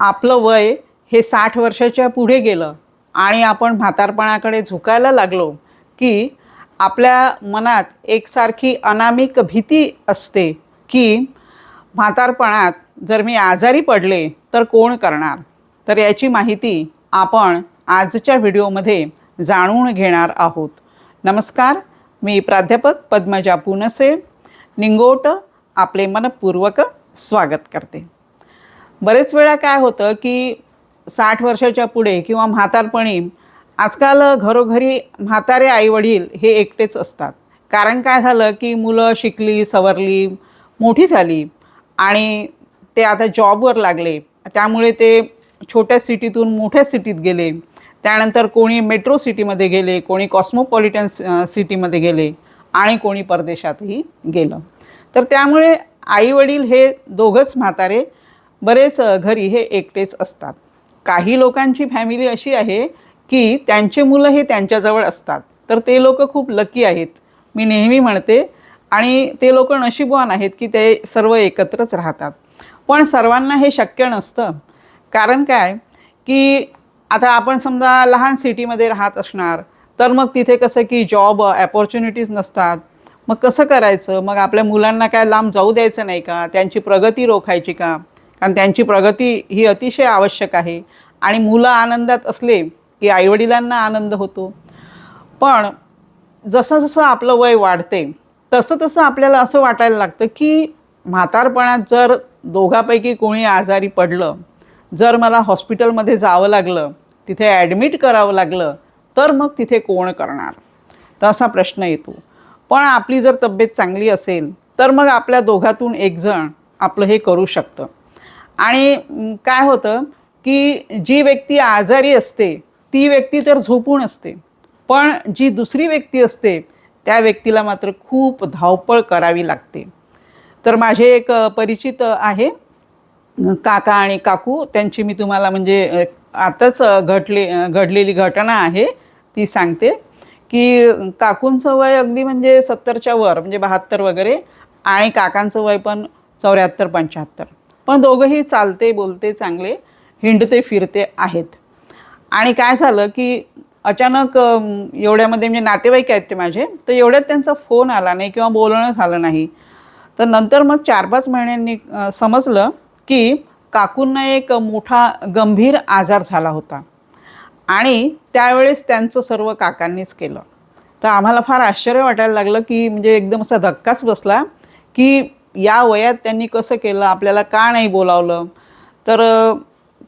आपलं वय हे साठ वर्षाच्या पुढे गेलं आणि आपण म्हातारपणाकडे झुकायला लागलो की आपल्या मनात एकसारखी अनामिक भीती असते की म्हातारपणात जर मी आजारी पडले तर कोण करणार? तर याची माहिती आपण आजच्या व्हिडिओमध्ये जाणून घेणार आहोत. नमस्कार मी प्राध्यापक पद्मजा पुनसे. निंगोट आपले मनपूर्वक स्वागत करते. बरेच वेळा काय होतं की साठ वर्षाच्या पुढे किंवा म्हातारपणी आजकाल घरोघरी म्हातारे आईवडील हे एकटेच असतात. कारण काय झालं की मुलं शिकली सवरली मोठी झाली आणि ते आता जॉबवर लागले. त्यामुळे ते छोट्या सिटीतून मोठ्या सिटीत गेले. त्यानंतर कोणी मेट्रो सिटीमध्ये गेले कोणी कॉस्मोपॉलिटन सिटीमध्ये गेले आणि कोणी परदेशातही गेलं. तर त्यामुळे आईवडील हे दोघंच म्हातारे बरेच घरी हे एकटेच असतात. काही लोकांची फॅमिली अशी आहे की त्यांचे मुलं हे त्यांच्याजवळ असतात. तर ते लोक खूप लकी आहेत. मी नेहमी म्हणते आणि ते लोक नशीबवान आहेत की ते सर्व एकत्रच राहतात. पण सर्वांना हे शक्य नसतं. कारण काय? की आता आपण समजा लहान सिटीमध्ये राहत असणार तर मग तिथे कसं की जॉब अपॉर्च्युनिटीज नसतात. मग कसं करायचं? मग आपल्या मुलांना काय लांब जाऊ द्यायचं नाही का? त्यांची प्रगती रोखायची का? कारण त्यांची प्रगती ही अतिशय आवश्यक आहे. आणि मुलं आनंदात असले की आईवडिलांना आनंद होतो. पण जसं जसं आपलं वय वाढते तसं तसं आपल्याला असं वाटायला लागतं की म्हातारपणात जर दोघापैकी कोणी आजारी पडलं जर मला हॉस्पिटलमध्ये जावं लागलं तिथे ॲडमिट करावं लागलं तर मग तिथे कोण करणार? तर असा प्रश्न येतो. पण आपली जर तब्येत चांगली असेल तर मग आपल्या दोघातून एकजण आपलं हे करू शकतं. आणि काय होतं की जी व्यक्ती आजारी असते ती व्यक्ती तर झोपून असते. पण जी दुसरी व्यक्ती असते त्या व्यक्तीला मात्र खूप धावपळ करावी लागते. तर माझे एक परिचित आहे. काका आणि काकू त्यांची मी तुम्हाला म्हणजे आताच घडले घडलेली घटना आहे. ती सांगते की काकूंचं वय अगदी म्हणजे सत्तरच्या वर म्हणजे बहात्तर वगैरे आणि काकांचं वय पण चौऱ्याहत्तर पंच्याहत्तर. पण दोघंही चालते बोलते चांगले हिंडते फिरते आहेत. आणि काय झालं की अचानक एवढ्यामध्ये म्हणजे नातेवाईक आहेत ते माझे तर एवढ्यात त्यांचा फोन आला नाही किंवा बोलणं झालं नाही. तर नंतर मग चार पाच महिन्यांनी समजलं की काकूंना एक मोठा गंभीर आजार झाला होता. आणि त्यावेळेस त्यांचं सर्व काकांनीच केलं. तर आम्हाला फार आश्चर्य वाटायला लागलं की म्हणजे एकदम असा धक्काच बसला की या वयात त्यांनी कसं केलं? आपल्याला का नाही बोलावलं? तर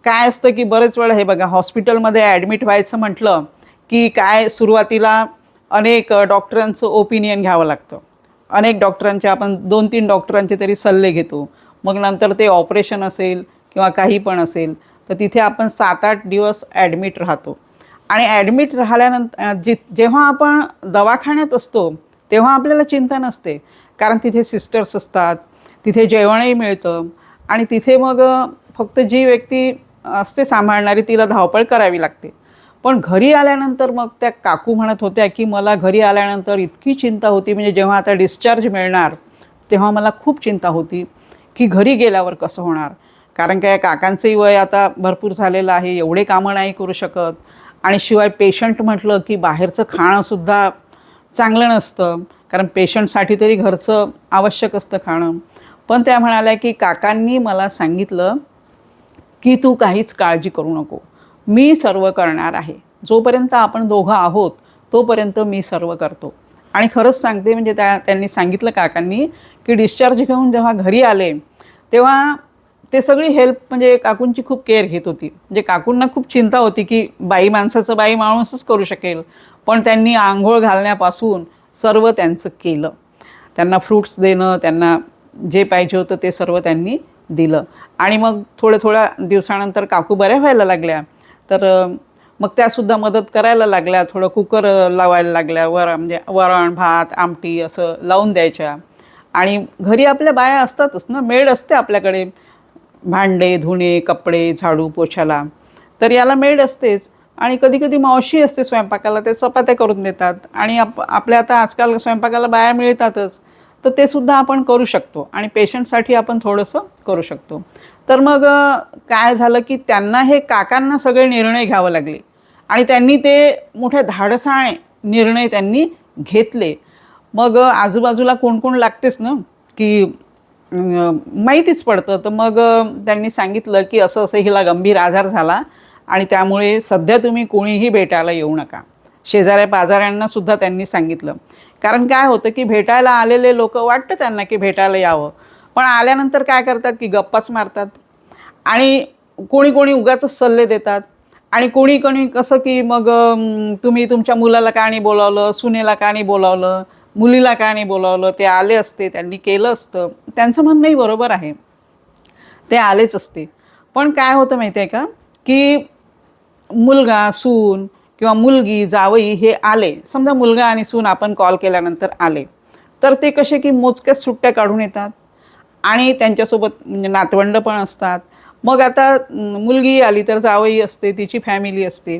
काय असतं की बरेच वेळा हे बघा हॉस्पिटलमध्ये ॲडमिट व्हायचं म्हटलं की काय सुरुवातीला अनेक डॉक्टरांचं ओपिनियन घ्यावं लागतं. अनेक डॉक्टरांचे आपण दोन तीन डॉक्टरांचे तरी सल्ले घेतो. मग नंतर ते ऑपरेशन असेल किंवा काही पण असेल तर तिथे आपण सात आठ दिवस ॲडमिट राहतो. आणि ॲडमिट राहिल्यानंतर जे जेव्हा आपण दवाखान्यात असतो तेव्हा आपल्याला चिंता नसते. कारण तिथे सिस्टर्स असतात तिथे जेवणही मिळतं आणि तिथे मग फक्त जी व्यक्ती असते सांभाळणारी तिला धावपळ करावी लागते. पण घरी आल्यानंतर मग त्या काकू म्हणत होत्या की मला घरी आल्यानंतर इतकी चिंता होती म्हणजे जेव्हा आता डिस्चार्ज मिळणार तेव्हा मला खूप चिंता होती की घरी गेल्यावर कसं होणार? कारण काय काकांचंही वय आता भरपूर झालेलं आहे एवढे कामं नाही करू शकत आणि शिवाय पेशंट म्हटलं की बाहेरचं खाणंसुद्धा चांगलं नसतं. कारण पेशंटसाठी तरी घरचं आवश्यक असतं खाणं. पण त्या म्हणाल्या की काकांनी मला सांगितलं की तू काहीच काळजी करू नको. मी सर्व करणार आहे. जोपर्यंत आपण दोघं आहोत तोपर्यंत मी सर्व करतो. आणि खरंच सांगते म्हणजे त्या त्यांनी सांगितलं काकांनी की डिस्चार्ज घेऊन जेव्हा घरी आले तेव्हा ते सगळी हेल्प म्हणजे काकूंची खूप केअर घेत होती. म्हणजे काकूंना खूप चिंता होती की बाई माणसाचं बाई माणूसच करू शकेल. पण त्यांनी आंघोळ घालण्यापासून सर्व त्यांचं केलं. त्यांना फ्रूट्स देणं त्यांना जे पाहिजे होतं ते सर्व त्यांनी दिलं. आणि मग थोड्या थोड्या दिवसानंतर काकू बऱ्या व्हायला लागल्या. तर मग त्यासुद्धा मदत करायला लागल्या. थोडं कुकर लावायला लागल्या. वर म्हणजे वरण भात आमटी असं लावून द्यायच्या. आणि घरी आपल्या बाया असतातच ना. मेड असते आपल्याकडे. भांडे धुणे कपडे झाडू पोछाला. तर याला मेड असतेच. आणि कधी कधी मावशी असते स्वयंपाकाला ते चपात्या करून देतात. आणि आप आपल्या आता आजकाल स्वयंपाकाला बाया मिळतातच तर ते सुद्धा आपण करू शकतो आणि पेशंटसाठी आपण थोडंसं करू शकतो. तर मग काय झालं की त्यांना हे काकांना सगळे निर्णय घ्यावं लागले. आणि त्यांनी ते मोठ्या धाडसाने निर्णय त्यांनी घेतले. मग आजूबाजूला कोण कोण लागतेच ना की माहितीच पडतं. तर मग त्यांनी सांगितलं की असं असं हिला गंभीर आजार झाला. आणि त्यामुळे सध्या तुम्ही कोणीही भेटायला येऊ नका. शेजाऱ्या पाजाऱ्यांना सुद्धा त्यांनी सांगितलं. कारण काय होतं की भेटायला आलेले लोक वाटतं त्यांना की भेटायला यावं. पण आल्यानंतर काय करतात की गप्पाच मारतात. आणि कोणी कोणी उगाच सल्ले देतात. आणि कोणी कोणी कसं की मग तुम्ही तुमच्या मुलाला का नाही बोलावलं सुनेला का नाही बोलावलं मुलीला का नाही बोलावलं ते आले असते त्यांनी केलं असतं. त्यांचं म्हणणंही बरोबर आहे. ते आलेच असते. पण काय होतं माहिती आहे का? की मुलगा सून किंवा मुलगी जावई हे आले. समजा मुलगा आणि सून आपण कॉल केल्यानंतर आले. तर ते कसे की मोजक्याच सुट्ट्या काढून येतात आणि त्यांच्यासोबत म्हणजे नातवंड पण असतात. मग आता मुलगी आली तर जावई असते तिची फॅमिली असते.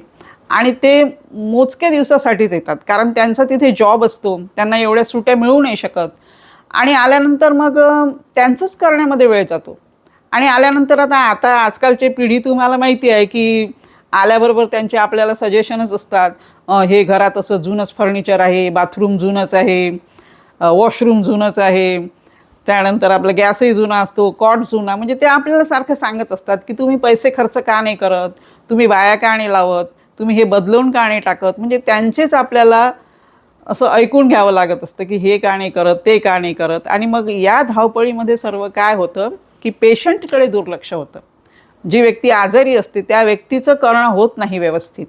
आणि ते मोजक्या दिवसासाठीच येतात. कारण त्यांचा तिथे जॉब असतो. त्यांना एवढ्या सुट्ट्या मिळू नाही शकत. आणि आल्यानंतर मग त्यांचंच करण्यामध्ये वेळ जातो. आणि आल्यानंतर आता आता आजकालची पिढी तुम्हाला माहिती आहे की आल्याबरोबर त्यांचे आपल्याला सजेशनच असतात. हे घरात असं जुनंच फर्निचर आहे बाथरूम जुनंच आहे वॉशरूम जुनंच आहे. त्यानंतर आपला गॅसही जुना असतो कॉट जुना. म्हणजे ते आपल्याला सारखं सांगत असतात की तुम्ही पैसे खर्च का नाही करत? तुम्ही बाया का नाही लावत? तुम्ही हे बदलून का नाही टाकत? म्हणजे त्यांचेच आपल्याला असं ऐकून घ्यावं लागत असतं की हे का नाही करत ते का नाही करत. आणि मग या धावपळीमध्ये सर्व काय होतं? की पेशंटकडे दुर्लक्ष होतं. जी व्यक्ती आजारी असते त्या व्यक्तीचं करणं होत नाही व्यवस्थित.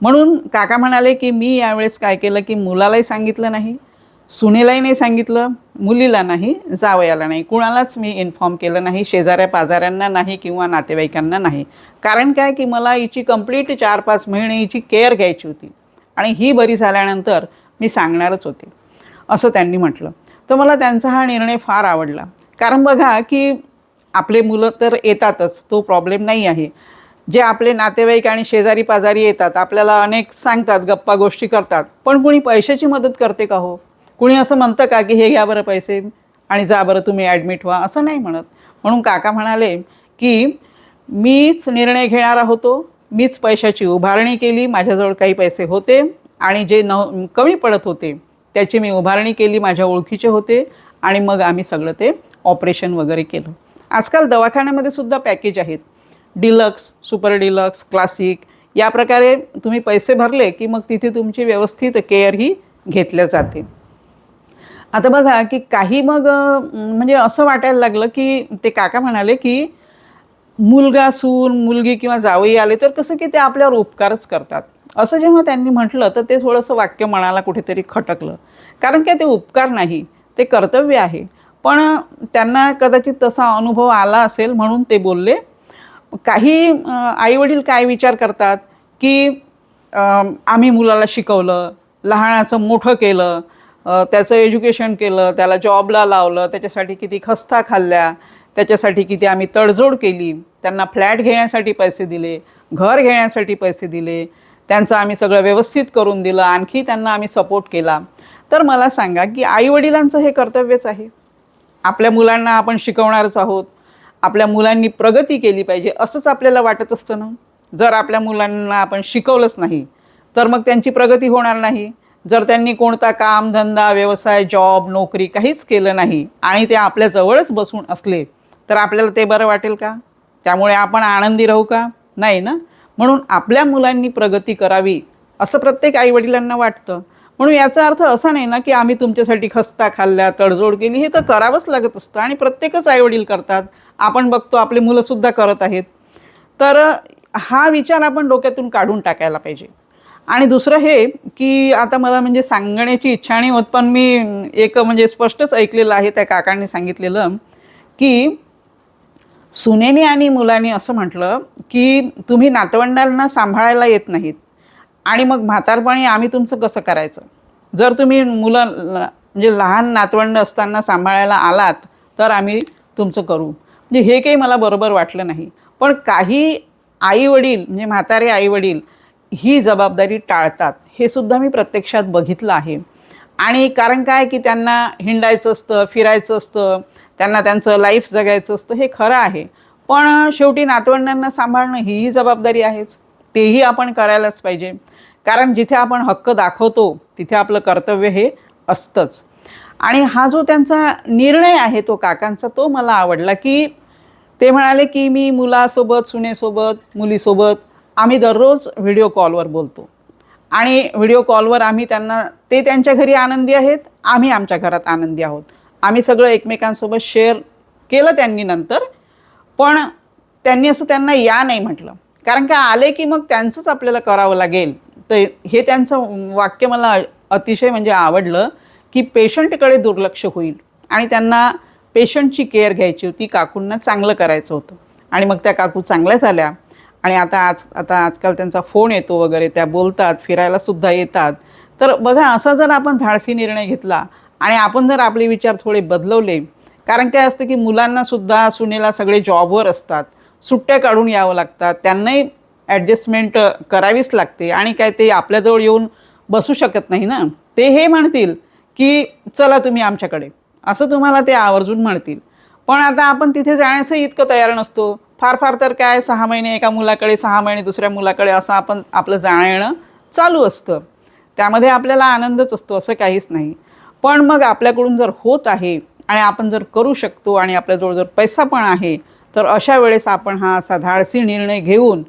म्हणून काका म्हणाले की मी यावेळेस काय केलं की मुलालाही सांगितलं नाही सुनेलाही नाही सांगितलं मुलीला नाही जावयाला नाही. कुणालाच मी इन्फॉर्म केलं नाही शेजाऱ्या पाजाऱ्यांना नाही किंवा नातेवाईकांना नाही. कारण काय की मला हिची कंप्लीट चार पाच महिने हिची केअर घ्यायची होती. आणि ही बरी झाल्यानंतर मी सांगणारच होते. असं त्यांनी म्हटलं. तर मला त्यांचा हा निर्णय फार आवडला. कारण बघा की आपले मुलं तर येतातच तो प्रॉब्लेम नाही आहे. जे आपले नातेवाईक आणि शेजारी पाजारी येतात आपल्याला अनेक सांगतात गप्पा गोष्टी करतात. पण कुणी पैशाची मदत करते का हो? कुणी असं म्हणतं का की हे घ्या बरं पैसे आणि जा बरं तुम्ही ॲडमिट व्हा? असं नाही म्हणत. म्हणून काका म्हणाले की मीच निर्णय घेणारा होतो मीच पैशाची उभारणी केली माझ्याजवळ काही पैसे होते आणि जे न कमी पडत होते त्याची मी उभारणी केली माझ्या ओळखीचे होते आणि मग आम्ही सगळं ते ऑपरेशन वगैरे केलं. आजकाल दवाखान्यामध्ये सुद्धा पॅकेज आहेत. डिलक्स सुपर डिलक्स क्लासिक या प्रकारे तुम्ही पैसे भरले की मग तिथे तुमची व्यवस्थित केअर ही घेतल्या जाते. आता बघा की काही मग म्हणजे असं वाटायला लागलं की ते काका म्हणाले की मुलगा सून मुलगी किंवा जावई आले तर कसं की ते आपल्यावर उपकारच करतात. असं जेव्हा त्यांनी म्हटलं तर ते थोडंसं वाक्य मनाला कुठेतरी खटकलं. कारण काय ते उपकार नाही ते कर्तव्य आहे. पण त्यांना कदाचित तसा अनुभव आला असेल म्हणून ते बोलले. काही आईवडील काय विचार करतात की आम्ही मुलाला शिकवलं लहानाचं मोठं केलं त्याचं एज्युकेशन केलं त्याला जॉबला लावलं त्याच्यासाठी किती खस्ता खाल्ल्या त्याच्यासाठी किती आम्ही तडजोड केली त्यांना फ्लॅट घेण्यासाठी पैसे दिले घर घेण्यासाठी पैसे दिले त्यांचं आम्ही सगळं व्यवस्थित करून दिलं आणखी त्यांना आम्ही सपोर्ट केला. तर मला सांगा की आईवडिलांचं हे कर्तव्यच आहे? आपल्या मुलांना आपण शिकवणारच आहोत. आपल्या मुलांनी प्रगती केली पाहिजे असंच आपल्याला वाटत असतं ना? जर आपल्या मुलांना आपण शिकवलंच नाही तर मग त्यांची प्रगती होणार नाही. जर त्यांनी कोणता काम धंदा व्यवसाय जॉब नोकरी काहीच केलं नाही आणि ते आपल्याजवळच बसून असले तर आपल्याला ते बरं वाटेल का? त्यामुळे आपण आनंदी राहू का? नाही ना? म्हणून आपल्या मुलांनी प्रगती करावी असं प्रत्येक आईवडिलांना वाटतं. म्हणून याचा अर्थ असा नाही ना की आम्ही तुमच्यासाठी खस्ता खाल्ल्या तडजोड केली हे तर करावंच लागत असतं आणि प्रत्येकच आईवडील करतात. आपण बघतो आपली मुलंसुद्धा करत आहेत. तर हा विचार आपण डोक्यातून काढून टाकायला पाहिजे. आणि दुसरं हे की आता मला म्हणजे सांगण्याची इच्छा नाही होत पण मी एक म्हणजे स्पष्टच ऐकलेलं आहे त्या काकांनी सांगितलेलं की सुनेने आणि मुलांनी असं म्हटलं की तुम्ही नातवंडांना सांभाळायला येत नाहीत. आणि मग म्हातारपणी आम्ही तुमचं कसं करायचं? जर तुम्ही मुलं म्हणजे लहान नातवंड असताना सांभाळायला आलात तर आम्ही तुमचं करू. म्हणजे हे काही मला बरोबर वाटलं नाही. पण काही आईवडील म्हणजे म्हातारे आईवडील ही जबाबदारी टाळतात. हे सुद्धा मी प्रत्यक्षात बघितलं आहे. आणि कारण काय की त्यांना हिंडायचं असतं फिरायचं असतं त्यांना त्यांचं लाईफ जगायचं असतं हे खरं आहे. पण शेवटी नातवंडांना सांभाळणं ही जबाबदारी आहेच. तेही आपण करायलाच पाहिजे. कारण जिथे आपण हक्क दाखवतो तिथे आपलं कर्तव्य हे असतंच. आणि हा जो त्यांचा निर्णय आहे तो काकांचा तो मला आवडला की ते म्हणाले की मी मुलासोबत सुनेसोबत मुलीसोबत आम्ही दररोज व्हिडिओ कॉलवर बोलतो. आणि व्हिडिओ कॉलवर आम्ही त्यांना ते त्यांच्या घरी आनंदी आहेत आम्ही आमच्या घरात आनंदी आहोत. आम्ही सगळं एकमेकांसोबत शेअर केलं त्यांनी नंतर पण त्यांनी असं त्यांना या नाही म्हटलं. कारण का आले की मग त्यांचंच आपल्याला करावं लागेल. तर हे त्यांचं वाक्य मला अतिशय म्हणजे आवडलं की पेशंटकडे दुर्लक्ष होईल. आणि त्यांना पेशंटची केअर घ्यायची होती काकूंना चांगलं करायचं होतं. आणि मग त्या काकू चांगल्या झाल्या. आणि आता आज आता आजकाल त्यांचा फोन येतो वगैरे त्या बोलतात फिरायला सुद्धा येतात. तर बघा असा जर आपण धाडसी निर्णय घेतला आणि आपण जर आपले विचार थोडे बदलवले कारण काय असतं की मुलांनासुद्धा सुनेला सगळे जॉबवर असतात. सुट्ट्या काढून यावं लागतात. त्यांनाही ॲडजस्टमेंट करावीच लागते आणि काय ते आपल्याजवळ येऊन बसू शकत नाही ना? ते हे म्हणतील की चला तुम्ही आमच्याकडे. असं तुम्हाला ते आवर्जून म्हणतील. पण आता आपण तिथे जाण्यासही इतकं तयार नसतो. फार फार तर काय सहा महिने एका मुलाकडे सहा महिने दुसऱ्या मुलाकडे असं आपण आपलं जाणं येणं चालू असतं. त्यामध्ये आपल्याला आनंदच असतो असं काहीच नाही. पण मग आपल्याकडून जर होत आहे आणि आपण जर करू शकतो आणि आपल्याजवळ जर पैसा पण आहे तर अशा वेळेस आपण हा असा धाडसी निर्णय घेऊन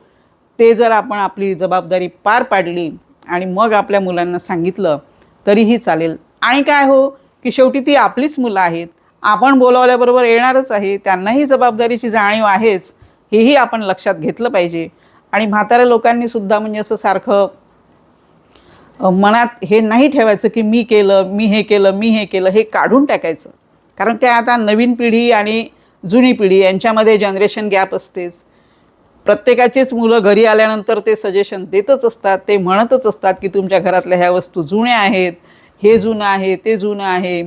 ते जर आपण आपली जबाबदारी पार पाडली आणि मग आपल्या मुलांना सांगितलं तरीही चालेल. आणि काय हो की शेवटी ती आपलीच मुलं आहेत. आपण बोलावल्याबरोबर येणारच आहे. त्यांनाही जबाबदारीची जाणीव आहेच. हेही आपण लक्षात घेतलं पाहिजे. आणि म्हाताऱ्या लोकांनी सुद्धा म्हणजे असं सारखं मनात हे नाही ठेवायचं की मी केलं मी हे केलं मी हे केलं हे काढून टाकायचं. कारण त्या आता नवीन पिढी आणि जुनी पिढी यांच्यामध्ये जनरेशन गॅप असतेच. प्रत्येकाचीच मुलं घरी आल्यानंतर ते सजेशन देतच असतात ते म्हणतच असतात की तुमच्या घरातल्या ह्या वस्तू जुन्या आहेत हे जुनं आहे ते जुनं आहे.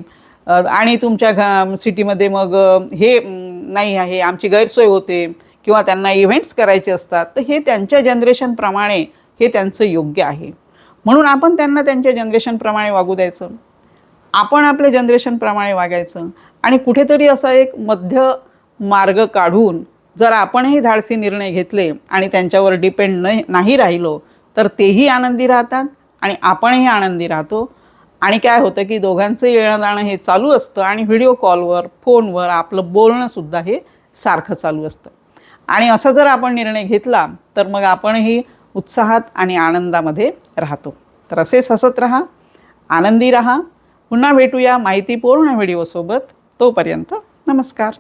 आणि तुमच्या घ सिटीमध्ये मग हे नाही आहे आमची गैरसोय होते किंवा त्यांना इव्हेंट्स करायचे असतात तर हे त्यांच्या जनरेशनप्रमाणे हे त्यांचं योग्य आहे. म्हणून आपण त्यांना त्यांच्या जनरेशनप्रमाणे वागू द्यायचं. आपण आपल्या जनरेशनप्रमाणे वागायचं. आणि कुठेतरी असा एक मध्य मार्ग काढून जर आपणही धाडसी निर्णय घेतले आणि त्यांच्यावर डिपेंड नाही नाही राहिलो तर तेही आनंदी राहतात आणि आपणही आनंदी राहतो. आणि काय होतं की दोघांचं येणं जाणं हे चालू असतं आणि व्हिडिओ कॉलवर फोनवर आपलं बोलणंसुद्धा हे सारखं चालू असतं. आणि असा जर आपण निर्णय घेतला तर मग आपणही उत्साहात आणि आनंदामध्ये राहतो. तर असेच हसत राहा आनंदी राहा. पुन्हा भेटूया माहितीपूर्ण व्हिडिओसोबत तोपर्यंत नमस्कार.